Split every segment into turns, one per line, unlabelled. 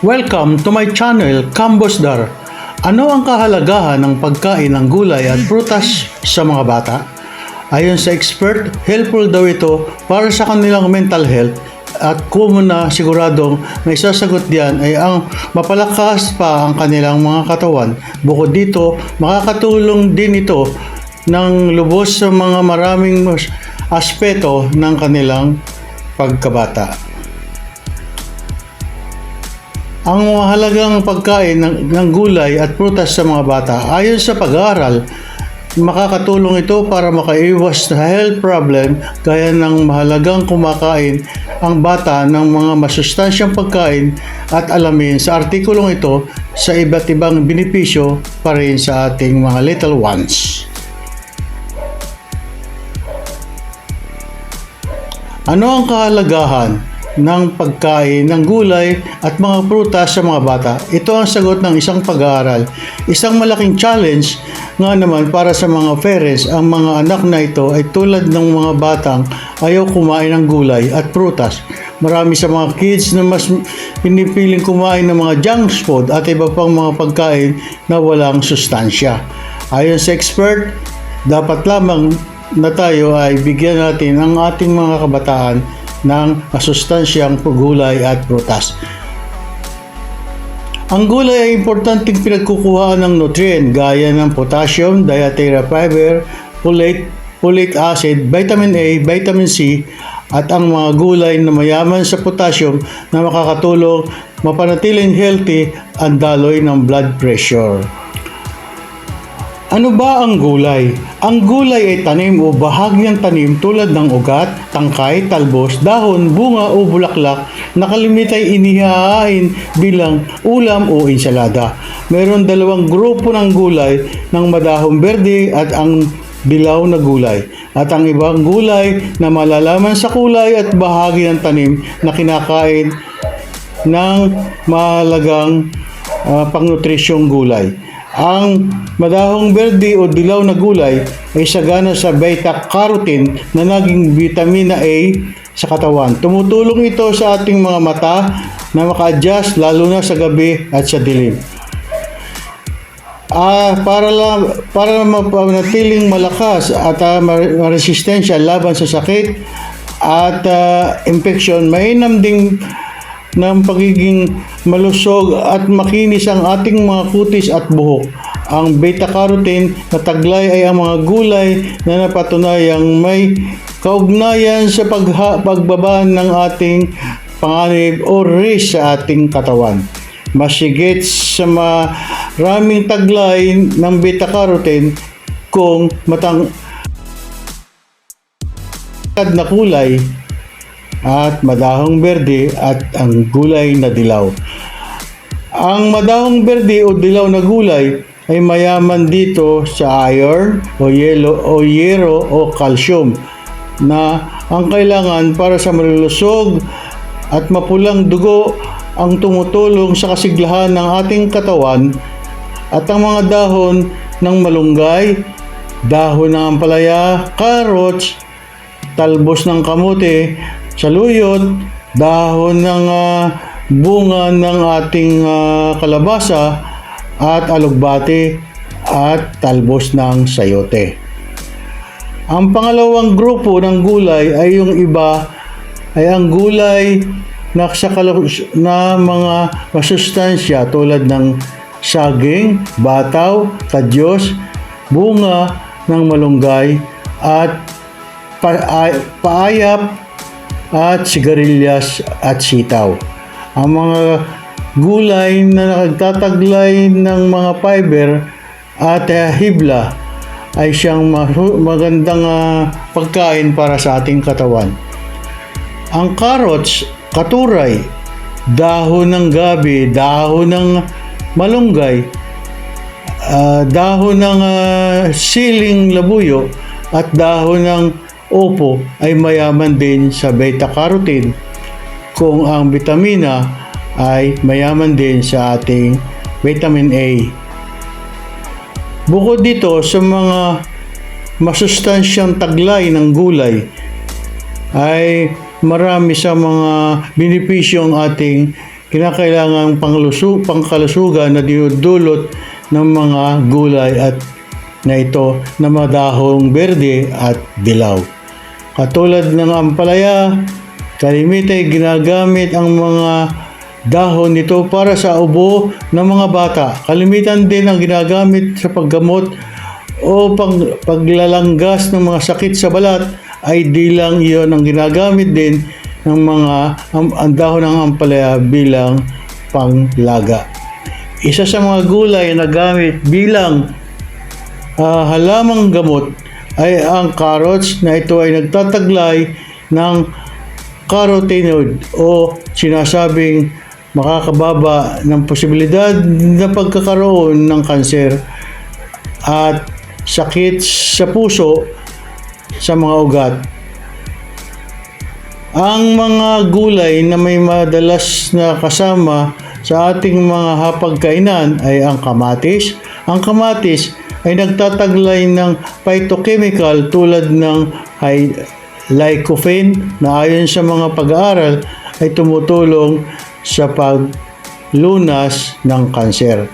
Welcome to my channel, Kambosdar. Ano ang kahalagahan ng pagkain ng gulay at prutas sa mga bata? Ayon sa expert, helpful daw ito para sa kanilang mental health at kung na siguradong na isasagot diyan ay ang mapalakas pa ang kanilang mga katawan. Bukod dito, makakatulong din ito ng lubos sa mga maraming aspeto ng kanilang pagkabata. Ang mahalagang pagkain ng, ng gulay at prutas sa mga bata ayon sa pag-aaral, makakatulong ito para makaiwas sa health problem gaya ng mahalagang kumakain ang bata ng mga masustansyang pagkain at alamin sa artikulong ito sa iba't ibang benepisyo pa rin sa ating mga little ones. Ano ang kahalagahan ng pagkain ng gulay at mga prutas sa mga bata? Ito ang sagot ng isang pag-aaral. Isang malaking challenge nga naman para sa mga parents, ang mga anak na ito ay tulad ng mga batang ayaw kumain ng gulay at prutas. Marami sa mga kids na mas pinipiling kumain ng mga junk food at iba pang mga pagkain na walang sustansya. Ayon sa expert, dapat lamang na tayo ay bigyan natin ang ating mga kabataan ng masustansyang gulay at prutas. Ang gulay ay importanteng pinagkukuhaan ng nutrient gaya ng potassium, dietary fiber, folate, folic acid, vitamin A, vitamin C, at ang mga gulay na mayaman sa potassium na makakatulong mapanatiling healthy ang daloy ng blood pressure. Ano ba ang gulay? Ang gulay ay tanim o bahagyang tanim tulad ng ugat, tangkay, talbos, dahon, bunga o bulaklak na kalimitan ay inihahain bilang ulam o ensalada. Meron dalawang grupo ng gulay ng madahong berde at ang dilaw na gulay at ang ibang gulay na malalaman sa kulay at bahagi ng tanim na kinakain ng mahalagang uh, pangnutrisyong gulay. Ang madahong berde o dilaw na gulay ay sagana sa beta-carotene na naging vitamina A sa katawan. Tumutulong ito sa ating mga mata na maka-adjust lalo na sa gabi at sa dilim. Ah, para lang para mapanatiling malakas at uh, resistensya laban sa sakit at ah, infection, mainam ding ng pagiging malusog at makinis ang ating mga kutis at buhok. Ang beta-carotene na taglay ay ang mga gulay na napatunayang may kaugnayan sa pagha- pagbaba ng ating panganib o risk sa ating katawan. Masigit sa maraming taglay ng beta-carotene kung matang na kulay at madahong berde at ang gulay na dilaw. Ang madahong berde o dilaw na gulay ay mayaman dito sa iron o yelo o yero o calcium na ang kailangan para sa malulusog at mapulang dugo ang tumutulong sa kasiglahan ng ating katawan at ang mga dahon ng malunggay, dahon ng ampalaya, carrots, talbos ng kamote, saluyot, dahon ng ah, bunga ng ating ah, kalabasa at alugbati at talbos ng sayote. Ang pangalawang grupo ng gulay ay yung iba ay ang gulay na na mga masustansya tulad ng saging, bataw, kadyos, bunga ng malunggay at pa- ay- paayap at sigarilyas at sitaw. Ang mga gulay na nagtataglay ng mga fiber at uh, hibla ay siyang magandang ah, pagkain para sa ating katawan. Ang carrots, katuray, dahon ng gabi, dahon ng malunggay, ah, dahon ng ah, siling labuyo at dahon ng opo ay mayaman din sa beta-carotene kung ang vitamina ay mayaman din sa ating vitamin A. Bukod dito sa mga masustansyang taglay ng gulay ay marami sa mga benepisyong ating kinakailangang panglusu, pangkalusugan na dinudulot ng mga gulay at na ito na madahong berde at dilaw. Katulad ng ampalaya, kalimitay ginagamit ang mga dahon nito para sa ubo ng mga bata. Kalimitan din ang ginagamit sa paggamot o pag, paglalanggas ng mga sakit sa balat ay di lang iyon ang ginagamit din ng mga ang, ang dahon ng ampalaya bilang panglaga. Isa sa mga gulay na gamit bilang ah, halamang gamot ay ang carrots na ito ay nagtataglay ng carotenoid o sinasabing makakababa ng posibilidad na pagkakaroon ng kanser at sakit sa puso sa mga ugat. Ang mga gulay na may madalas na kasama sa ating mga hapagkainan ay ang kamatis. Ang kamatis ay nagtataglay ng phytochemical tulad ng lycopene na ayon sa mga pag-aaral ay tumutulong sa paglunas ng kanser.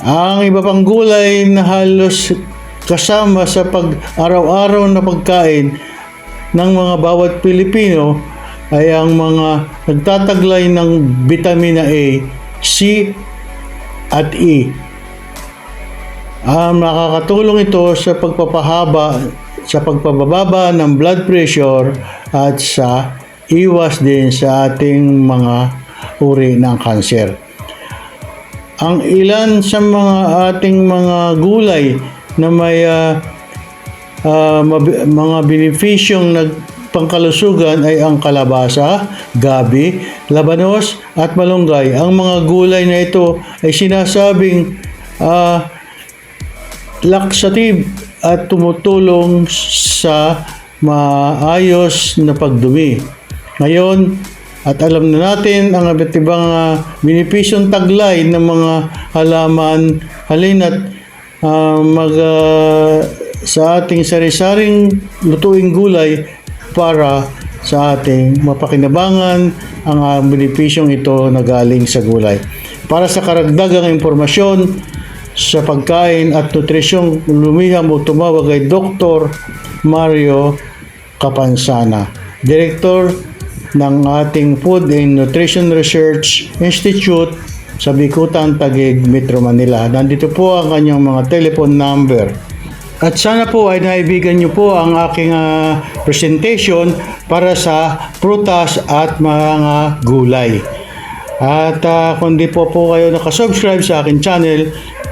Ang iba pang gulay na halos kasama sa pag-araw-araw na pagkain ng mga bawat Pilipino ay ang mga nagtataglay ng vitamina A, C at E. Ang nakakatulong ito sa pagpapahaba, sa pagpababa ng blood pressure at sa iwas din sa ating mga uri ng kanser. Ang ilan sa mga ating mga gulay na may ah, ah, mabi- mga benepisyong nagpangkalusugan ay ang kalabasa, gabi, labanos at malunggay. Ang mga gulay na ito ay sinasabing ah, laxative at tumutulong sa maayos na pagdumi. Ngayon, at alam na natin ang iba't ibang uh, binipisyong taglay ng mga halaman halina't ah, mag ah, sa ating sari-saring lutuing gulay para sa ating mapakinabangan ang uh, benepisyong ito na galing sa gulay. Para sa karagdagang impormasyon sa pagkain at nutrisyong lumiham o tumawag kay Dr. Mario Capansana, Director ng ating Food and Nutrition Research Institute sa Bikutan, Taguig, Metro Manila. Nandito po ang kanyang mga telephone number. At sana po ay naibigan niyo po ang aking ah, presentation para sa prutas at mga gulay. At ah, kung di po po kayo nakasubscribe sa akin channel,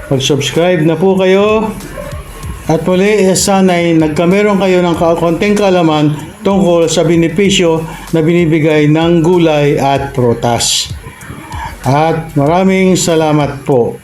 mag-subscribe na po kayo. At muli, eh, sana'y nagkameron kayo ng konting kalaman tungkol sa benepisyo na binibigay ng gulay at prutas. At maraming salamat po.